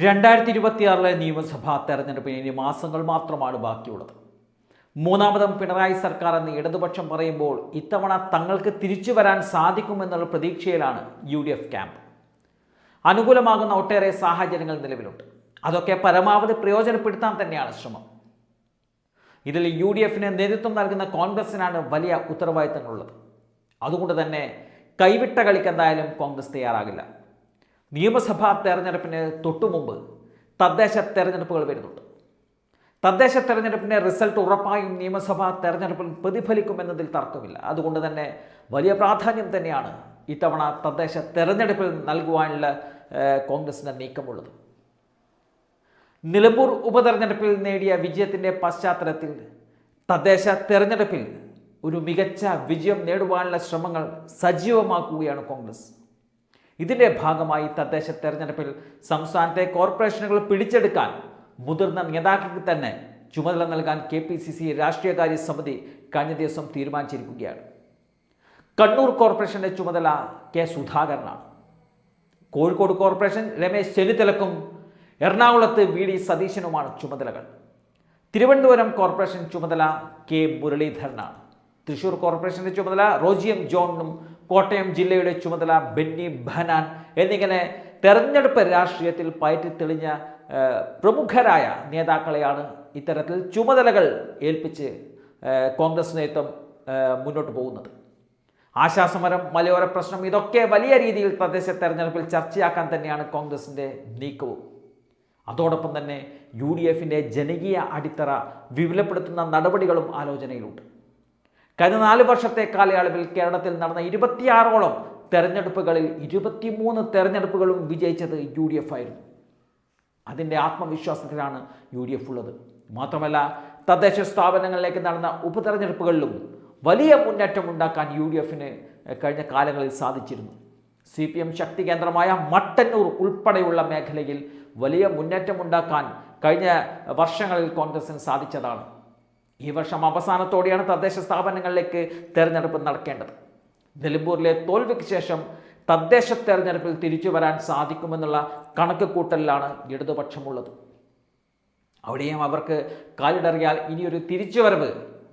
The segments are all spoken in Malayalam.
രണ്ടായിരത്തി ഇരുപത്തിയാറിലെ നിയമസഭാ തെരഞ്ഞെടുപ്പിന് ഇനി മാസങ്ങൾ മാത്രമാണ് ബാക്കിയുള്ളത്. മൂന്നാമതും പിണറായി സർക്കാർ എന്ന് ഇടതുപക്ഷം പറയുമ്പോൾ ഇത്തവണ തങ്ങൾക്ക് തിരിച്ചു വരാൻ സാധിക്കുമെന്നുള്ള പ്രതീക്ഷയിലാണ് യു ഡി എഫ് ക്യാമ്പ്. അനുകൂലമാകുന്ന ഒട്ടേറെ സാഹചര്യങ്ങൾ നിലവിലുണ്ട്. അതൊക്കെ പരമാവധി പ്രയോജനപ്പെടുത്താൻ തന്നെയാണ് ശ്രമം. ഇതിൽ യു ഡി എഫിന് നേതൃത്വം നൽകുന്ന കോൺഗ്രസിനാണ് വലിയ ഉത്തരവാദിത്തങ്ങളുള്ളത്. അതുകൊണ്ട് തന്നെ കൈവിട്ട കളിക്കെന്തായാലും കോൺഗ്രസ് തയ്യാറാകില്ല. നിയമസഭാ തെരഞ്ഞെടുപ്പിന് തൊട്ടുമുമ്പ് തദ്ദേശ തെരഞ്ഞെടുപ്പുകൾ വരുന്നുണ്ട്. തദ്ദേശ തെരഞ്ഞെടുപ്പിന്റെ റിസൾട്ട് ഉറപ്പായും നിയമസഭാ തെരഞ്ഞെടുപ്പിൽ പ്രതിഫലിക്കുമെന്നതിൽ തർക്കമില്ല. അതുകൊണ്ട് തന്നെ വലിയ പ്രാധാന്യം തന്നെയാണ് ഇത്തവണ തദ്ദേശ തെരഞ്ഞെടുപ്പിൽ നൽകുവാനുള്ള കോൺഗ്രസിന്റെ നീക്കമുള്ളത്. നിലമ്പൂർ ഉപതെരഞ്ഞെടുപ്പിൽ നേടിയ വിജയത്തിന്റെ പശ്ചാത്തലത്തിൽ തദ്ദേശ തെരഞ്ഞെടുപ്പിൽ ഒരു മികച്ച വിജയം നേടുവാനുള്ള ശ്രമങ്ങൾ സജീവമാക്കുകയാണ് കോൺഗ്രസ്. ഇതിന്റെ ഭാഗമായി തദ്ദേശ തെരഞ്ഞെടുപ്പിൽ സംസ്ഥാനത്തെ കോർപ്പറേഷനുകൾ പിടിച്ചെടുക്കാൻ മുതിർന്ന നേതാക്കൾക്ക് തന്നെ ചുമതല നൽകാൻ കെ പി സി സി രാഷ്ട്രീയകാര്യ സമിതി കഴിഞ്ഞ ദിവസം തീരുമാനിച്ചിരിക്കുകയാണ്. കണ്ണൂർ കോർപ്പറേഷന്റെ ചുമതല കെ സുധാകരനാണ്. കോഴിക്കോട് കോർപ്പറേഷൻ രമേശ് ചെന്നിത്തലക്കും എറണാകുളത്ത് വി ഡി സതീശനുമാണ് ചുമതലകൾ. തിരുവനന്തപുരം കോർപ്പറേഷൻ ചുമതല കെ മുരളീധരനാണ്. തൃശൂർ കോർപ്പറേഷന്റെ ചുമതല റോജിയം ജോണിനും കോട്ടയം ജില്ലയുടെ ചുമതല ബെന്നി ബനാൻ എന്നിങ്ങനെ തെരഞ്ഞെടുപ്പ് രാഷ്ട്രീയത്തിൽ പയറ്റി തെളിഞ്ഞ പ്രമുഖരായ നേതാക്കളെയാണ് ഇത്തരത്തിൽ ചുമതലകൾ ഏൽപ്പിച്ച് കോൺഗ്രസ് നേതൃത്വം മുന്നോട്ട് പോകുന്നത്. ആശാസമരം മലയോര പ്രശ്നം ഇതൊക്കെ വലിയ രീതിയിൽ തദ്ദേശ തെരഞ്ഞെടുപ്പിൽ ചർച്ചയാക്കാൻ തന്നെയാണ് കോൺഗ്രസിന്റെ നീക്കവും. അതോടൊപ്പം തന്നെ യു ഡി എഫിന്റെ ജനകീയ അടിത്തറ വിപുലപ്പെടുത്തുന്ന നടപടികളും ആലോചനയിലുണ്ട്. കഴിഞ്ഞ നാല് വർഷത്തെ കാലയളവിൽ കേരളത്തിൽ നടന്ന ഇരുപത്തിയാറോളം തെരഞ്ഞെടുപ്പുകളിൽ ഇരുപത്തിമൂന്ന് തെരഞ്ഞെടുപ്പുകളും വിജയിച്ചത് യു ഡി എഫ് ആയിരുന്നു. അതിന്റെ ആത്മവിശ്വാസത്തിലാണ് യു ഡി എഫ് ഉള്ളത്. മാത്രമല്ല തദ്ദേശ സ്ഥാപനങ്ങളിലേക്ക് നടന്ന ഉപതെരഞ്ഞെടുപ്പുകളിലും വലിയ മുന്നേറ്റം ഉണ്ടാക്കാൻ യു ഡി എഫിന് കഴിഞ്ഞ കാലങ്ങളിൽ സാധിച്ചിരുന്നു. സി പി എം ശക്തി കേന്ദ്രമായ മട്ടന്നൂർ ഉൾപ്പെടെയുള്ള മേഖലയിൽ വലിയ മുന്നേറ്റം ഉണ്ടാക്കാൻ കഴിഞ്ഞ വർഷങ്ങളിൽ കോൺഗ്രസിന് സാധിച്ചതാണ്. ഈ വർഷം അവസാനത്തോടെയാണ് തദ്ദേശ സ്ഥാപനങ്ങളിലേക്ക് തെരഞ്ഞെടുപ്പ് നടക്കേണ്ടത്. നിലമ്പൂരിലെ തോൽവിക്ക് ശേഷം തദ്ദേശ തെരഞ്ഞെടുപ്പിൽ തിരിച്ചു വരാൻ സാധിക്കുമെന്നുള്ള കണക്ക് കൂട്ടലിലാണ് ഇടതുപക്ഷമുള്ളത്. അവിടെയും അവർക്ക് കാലിടറിയാൽ ഇനിയൊരു തിരിച്ചുവരവ്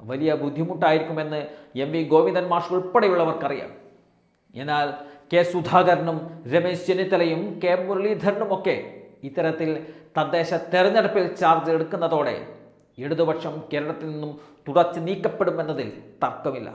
വലിയ ബുദ്ധിമുട്ടായിരിക്കുമെന്ന് എം വി ഗോവിന്ദൻ മാഷ് ഉൾപ്പെടെയുള്ളവർക്കറിയാം. എന്നാൽ കെ സുധാകരനും രമേശ് ചെന്നിത്തലയും കെ മുരളീധരനുമൊക്കെ ഇത്തരത്തിൽ തദ്ദേശ തെരഞ്ഞെടുപ്പിൽ ചാർജ് എടുക്കുന്നതോടെ ഇടതുപക്ഷം കേരളത്തിൽ നിന്നും തുടച്ചു നീക്കപ്പെടുമെന്നതിൽ തർക്കമില്ല.